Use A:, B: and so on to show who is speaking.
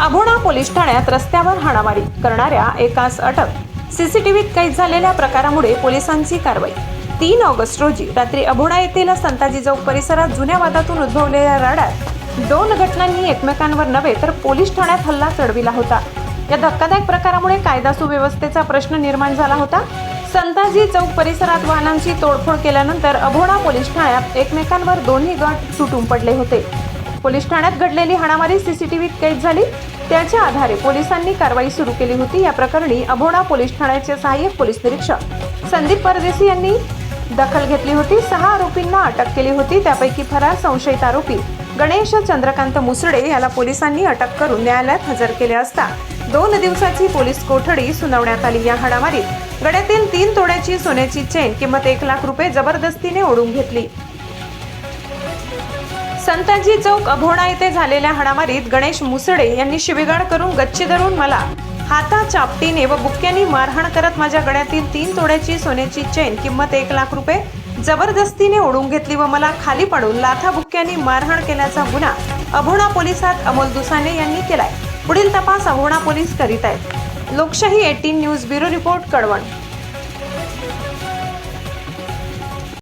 A: आभोणा police ठाण्यात रस्त्यावर हाणामारी करणाऱ्या एकास अटक सीसीटीव्हीत कैद झालेल्या प्रकारामुळे पोलिसांची कारवाई तीन ऑगस्ट रोजी रात्री अभोडा येथील संताजी चौक परिसरात जुन्या वादातून उद्भवलेल्या राड्यात दोन घटनांनी एकमेकांवर नव्हे तर पोलीस ठाण्यात हल्ला चढविला होता या धक्कादायक प्रकारामुळे कायदा सुव्यवस्थेचा प्रश्न निर्माण झाला होता संताजी चौक परिसरात वाहनांची तोडफोड केल्यानंतर अभोणा पोलीस ठाण्यात एकमेकांवर दोन्ही गट सुटून पडले होते पोलीस ठाण्यात घडलेली हाणामारी सीसीटीव्हीत कैद झाली त्याच्या आधारे पोलिसांनी कारवाई सुरू केली होती या प्रकरणी अभोणा पोलीस ठाण्याचे सहाय्यक पोलीस निरीक्षक संदीप परदेसी यांनी दखल घेतली होती सहा आरोपींना अटक केली होती त्यापैकी फरार संशयित आरोपी गणेश चंद्रकांत मुसडे याला पोलिसांनी अटक करून न्यायालयात हजर केले असता दोन दिवसाची पोलीस कोठडी सुनावण्यात आली या हाणामारीत गड्यातील तीन तोड्याची सोन्याची चेन किंमत एक लाख रुपये जबरदस्तीने ओढून घेतली
B: संतांची चौक अभोणा येथे झालेल्या हाणामारीत गणेश मुसडे यांनी शिबिगाड करून गच्ची धरून मला हाता चापटीने व बुक्क्यांनी मारहाण करत माझ्या गळ्यातील तीन तोड्याची सोन्याची चेन किंमत एक लाख रुपये जबरदस्तीने ओढून घेतली व मला खाली पाडून लाथा बुक्क्यांनी मारहाण केल्याचा गुन्हा अभोणा पोलिसात अमोल दुसाने यांनी केलाय पुढील तपास अभोणा पोलीस करीत आहेत लोकशाही एटीन न्यूज ब्युरो रिपोर्ट कडवण